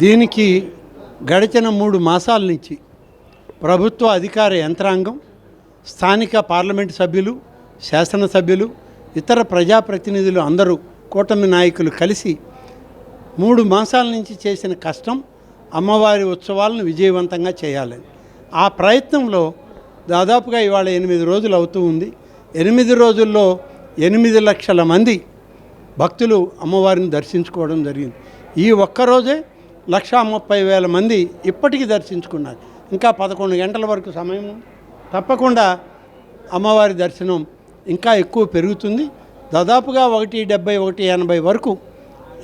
దీనికి గడిచిన మూడు మాసాల నుంచి ప్రభుత్వ అధికార యంత్రాంగం స్థానిక పార్లమెంటు సభ్యులు శాసనసభ్యులు ఇతర ప్రజాప్రతినిధులు అందరూ కూటమి నాయకులు కలిసి మూడు మాసాల నుంచి చేసిన కష్టం అమ్మవారి ఉత్సవాలను విజయవంతంగా చేయాలని ఆ ప్రయత్నంలో దాదాపుగా ఇవాళ ఎనిమిది రోజులు అవుతూ ఉంది. ఎనిమిది రోజుల్లో ఎనిమిది లక్షల మంది భక్తులు అమ్మవారిని దర్శించుకోవడం జరిగింది. ఈ ఒక్కరోజే లక్షా ముప్పై వేల మంది ఇప్పటికీ దర్శించుకున్నారు. ఇంకా పదకొండు గంటల వరకు సమయం తప్పకుండా అమ్మవారి దర్శనం ఇంకా ఎక్కువ పెరుగుతుంది. దాదాపుగా ఒకటి డెబ్బై ఒకటి ఎనభై వరకు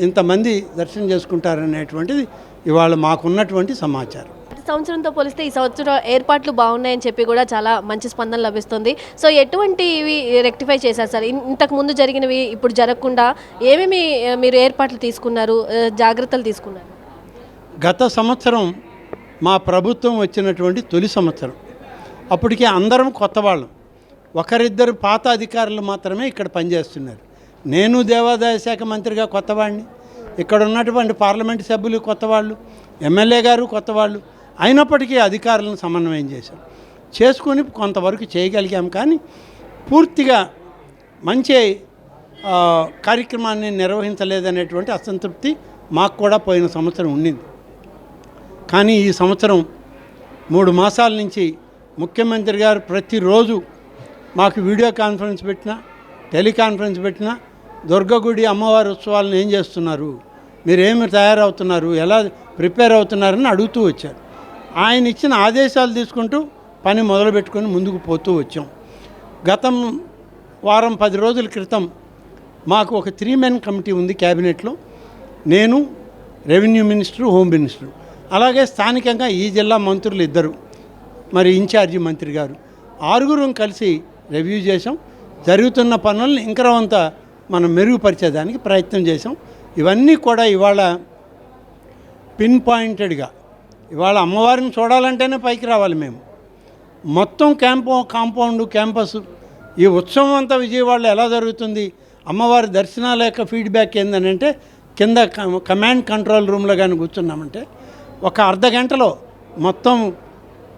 ఇంతమంది దర్శనం చేసుకుంటారనేటువంటిది ఇవాళ మాకున్నటువంటి సమాచారం. సంవత్సరంతో పోలిస్తే ఈ సంవత్సరం ఏర్పాట్లు బాగున్నాయని చెప్పి కూడా చాలా మంచి స్పందన లభిస్తుంది. సో ఎటువంటివి రెక్టిఫై చేశారు సార్? ఇంతకు ముందు జరిగినవి ఇప్పుడు జరగకుండా ఏమేమి మీరు ఏర్పాట్లు తీసుకున్నారు? జాగ్రత్తలు తీసుకున్నారు? గత సంవత్సరం మా ప్రభుత్వం వచ్చినటువంటి తొలి సంవత్సరం. అప్పటికే అందరం కొత్త వాళ్ళం. ఒకరిద్దరు పాత అధికారులు మాత్రమే ఇక్కడ పనిచేస్తున్నారు. నేను దేవాదాయ శాఖ మంత్రిగా కొత్తవాడిని ఇక్కడ ఉన్నటువంటి పార్లమెంట్ సభ్యులు కొత్తవాళ్ళు ఎమ్మెల్యే గారు కొత్తవాళ్ళు అయినప్పటికీ అధికారులను సమన్వయం చేశాం. చేసుకొని కొంతవరకు చేయగలిగాం. కానీ పూర్తిగా మంచి కార్యక్రమాన్ని నిర్వహించలేదనేటువంటి అసంతృప్తి మాకు కూడా పోయిన సంవత్సరం ఉండింది. కానీ ఈ సంవత్సరం మూడు మాసాల నుంచి ముఖ్యమంత్రి గారు ప్రతిరోజు మాకు వీడియో కాన్ఫరెన్స్ పెట్టినా టెలికాన్ఫరెన్స్ పెట్టినా దుర్గగుడి అమ్మవారి ఉత్సవాలను ఏం చేస్తున్నారు? మీరేమి తయారవుతున్నారు? ఎలా ప్రిపేర్ అవుతున్నారని అడుగుతూ వచ్చారు. ఆయన ఇచ్చిన ఆదేశాలు తీసుకుంటూ పని మొదలుపెట్టుకొని ముందుకు పోతూ వచ్చాం. గతం వారం పది రోజుల క్రితం మాకు ఒక త్రీ మెన్ కమిటీ ఉంది క్యాబినెట్లో. నేను రెవెన్యూ మినిస్టర్ హోమ్ మినిస్టర్. అలాగే స్థానికంగా ఈ జిల్లా మంత్రులు ఇద్దరు. మరి ఇన్ఛార్జి మంత్రి గారు. ఆరుగురం కలిసి రివ్యూ చేసాం జరుగుతున్న పనులను ఇంకరవంత మనం మెరుగుపరిచేదానికి ప్రయత్నం చేసాం ఇవన్నీ కూడా ఇవాళ పిన్ పాయింటెడ్గా. ఇవాళ అమ్మవారిని చూడాలంటేనే పైకి రావాలి మేము. మొత్తం క్యాంపో కాంపౌండ్ క్యాంపస్ ఈ ఉత్సవం అంతా విజయవాడలో ఎలా జరుగుతుంది? అమ్మవారి దర్శనాల యొక్క ఫీడ్బ్యాక్ ఏంటంటే కింద క- కమాండ్ కంట్రోల్ రూమ్లో కానీ కూర్చున్నామంటే ఒక అర్ధ గంటలో మొత్తం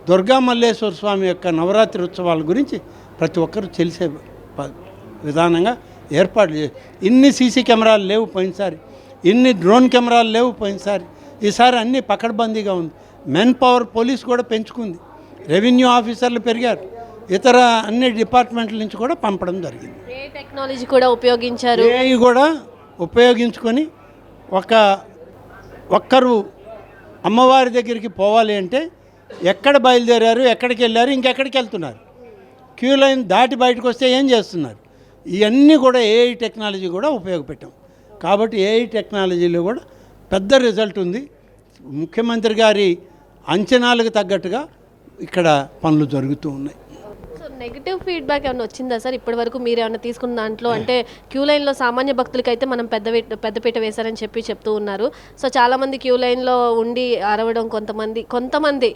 దుర్గా మల్లేశ్వర స్వామి యొక్క నవరాత్రి ఉత్సవాల గురించి ప్రతి ఒక్కరు తెలిసే విధానంగా ఏర్పాట్లు చే ఇన్ని సీసీ కెమెరాలు లేవు పోయినసారి ఇన్ని డ్రోన్ కెమెరాలు లేవు పోయినసారి ఈసారి అన్నీ పకడ్బందీగా ఉంది. మెన్ పవర్ పోలీస్ కూడా పెంచుకుంది. రెవెన్యూ ఆఫీసర్లు పెరిగారు. ఇతర అన్ని డిపార్ట్మెంట్ల నుంచి కూడా పంపడం జరిగింది. ఏ టెక్నాలజీ కూడా ఉపయోగించారు? ఏఐ కూడా ఉపయోగించుకొని ఒక ఒక్కరు అమ్మవారి దగ్గరికి పోవాలి అంటే ఎక్కడ బయలుదేరారు ఎక్కడికి వెళ్ళారు ఇంకెక్కడికి వెళ్తున్నారు? క్యూ లైన్ దాటి బయటకు వస్తే ఏం చేస్తున్నారు? ఇవన్నీ కూడా ఏఐ టెక్నాలజీ కూడా ఉపయోగపెట్టాం. కాబట్టి ఏఐ టెక్నాలజీలో కూడా పెద్ద రిజల్ట్ ఉంది. ముఖ్యమంత్రి గారి అంచనాలకు తగ్గట్టుగా ఇక్కడ పనులు జరుగుతూ ఉన్నాయి. నెగిటివ్ ఫీడ్బ్యాక్ ఏమైనా వచ్చిందా సార్? ఇప్పటి వరకు మీరు ఏమైనా తీసుకున్న దాంట్లో అంటే క్యూ లైన్లో సామాన్య భక్తులకి అయితే మనం పెద్ద పెద్దపీట వేశారని చెప్పి చెప్తూ ఉన్నారు. సో చాలామంది క్యూ లైన్లో ఉండి అరవడం కొంతమంది కొంతమంది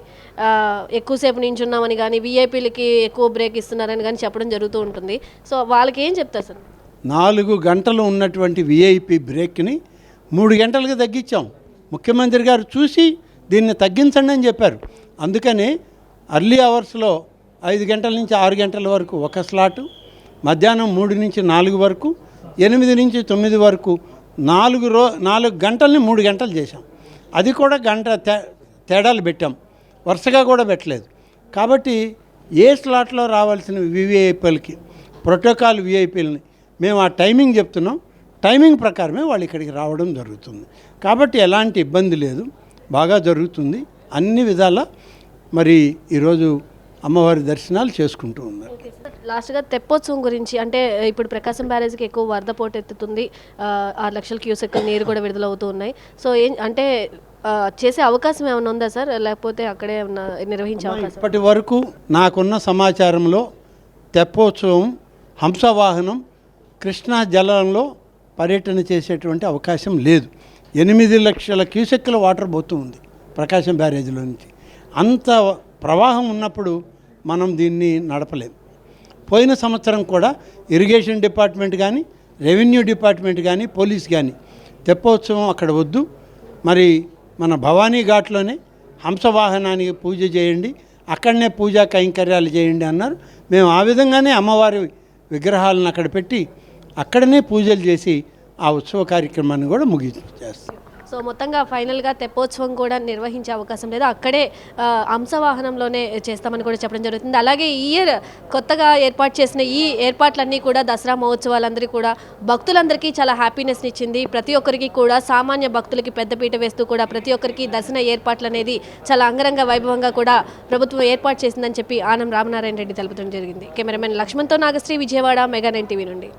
ఎక్కువసేపు నించున్నామని కానీ వీఐపీలకి ఎక్కువ బ్రేక్ ఇస్తున్నారని కానీ చెప్పడం జరుగుతూ ఉంటుంది. సో వాళ్ళకి ఏం చెప్తారు సార్? నాలుగు గంటలు ఉన్నటువంటి విఐపి బ్రేక్ని మూడు గంటలకు తగ్గించాం. ముఖ్యమంత్రి గారు చూసి దీన్ని తగ్గించండి అని చెప్పారు. అందుకని అర్లీ అవర్స్లో ఐదు గంటల నుంచి ఆరు గంటల వరకు ఒక స్లాటు మధ్యాహ్నం మూడు నుంచి నాలుగు వరకు ఎనిమిది నుంచి తొమ్మిది వరకు నాలుగు రో నాలుగు గంటల్ని మూడు గంటలు చేశాం. అది కూడా గంట తే తేడాలు పెట్టాం. వరుసగా కూడా పెట్టలేదు. కాబట్టి ఏ స్లాట్లో రావాల్సిన వివిఐపీలకి ప్రోటోకాల్ విఐపీలని మేము ఆ టైమింగ్ చెప్తున్నాం. టైమింగ్ ప్రకారమే వాళ్ళు ఇక్కడికి రావడం జరుగుతుంది. కాబట్టి ఎలాంటి ఇబ్బంది లేదు. బాగా జరుగుతుంది. అన్ని విధాల మరి ఈరోజు అమ్మవారి దర్శనాలు చేసుకుంటూ ఉన్నారు. లాస్ట్గా తెప్పోత్సవం గురించి అంటే ఇప్పుడు ప్రకాశం బ్యారేజ్కి ఎక్కువ వరద పోటెత్తుతుంది ఆరు లక్షల క్యూసెక్ నీరు కూడా విడుదలవుతూ ఉన్నాయి. సో ఏం అంటే చేసే అవకాశం ఏమైనా ఉందా సార్? లేకపోతే అక్కడే నిర్వహించే అవకాశం? ఇప్పటి వరకు నాకున్న సమాచారంలో తెప్పోత్సవం హంసవాహనం కృష్ణా జలంలో పర్యటన చేసేటువంటి అవకాశం లేదు. ఎనిమిది లక్షల క్యూసెక్కుల వాటర్ పోతూ ఉంది ప్రకాశం బ్యారేజ్లో నుంచి. అంత ప్రవాహం ఉన్నప్పుడు మనం దీన్ని నడపలేం. పోయిన సంవత్సరం కూడా ఇరిగేషన్ డిపార్ట్మెంట్ కానీ రెవెన్యూ డిపార్ట్మెంట్ కానీ పోలీస్ కానీ తెప్పోత్సవం అక్కడ వద్దు. మరి మన భవానీ ఘాట్లోనే హంసవాహనానికి పూజ చేయండి అక్కడనే పూజా కైంకర్యాలు చేయండి అన్నారు. మేము ఆ విధంగానే అమ్మవారి విగ్రహాలను అక్కడ పెట్టి అక్కడనే పూజలు చేసి ఆ ఉత్సవ కార్యక్రమాన్ని కూడా ముగించేస్తాం. సో మొత్తంగా ఫైనల్గా తెప్పోత్సవం కూడా నిర్వహించే అవకాశం లేదు. అక్కడే అంశవాహనంలోనే చేస్తామని కూడా చెప్పడం జరుగుతుంది. అలాగే ఈ ఇయర్ కొత్తగా ఏర్పాటు చేసిన ఈ ఏర్పాట్లన్నీ కూడా దసరా మహోత్సవాలందరికీ కూడా భక్తులందరికీ చాలా హ్యాపీనెస్ని ఇచ్చింది. ప్రతి ఒక్కరికి కూడా సామాన్య భక్తులకి పెద్దపీట వేస్తూ కూడా ప్రతి ఒక్కరికి దర్శన ఏర్పాట్లు అనేది చాలా అంగరంగ వైభవంగా కూడా ప్రభుత్వం ఏర్పాటు చేసిందని చెప్పి ఆనం రామనారాయణ రెడ్డి తెలపడం జరిగింది. Cameraman లక్ష్మణ్తో Nagasri Vijayawada mega nine TV నుండి.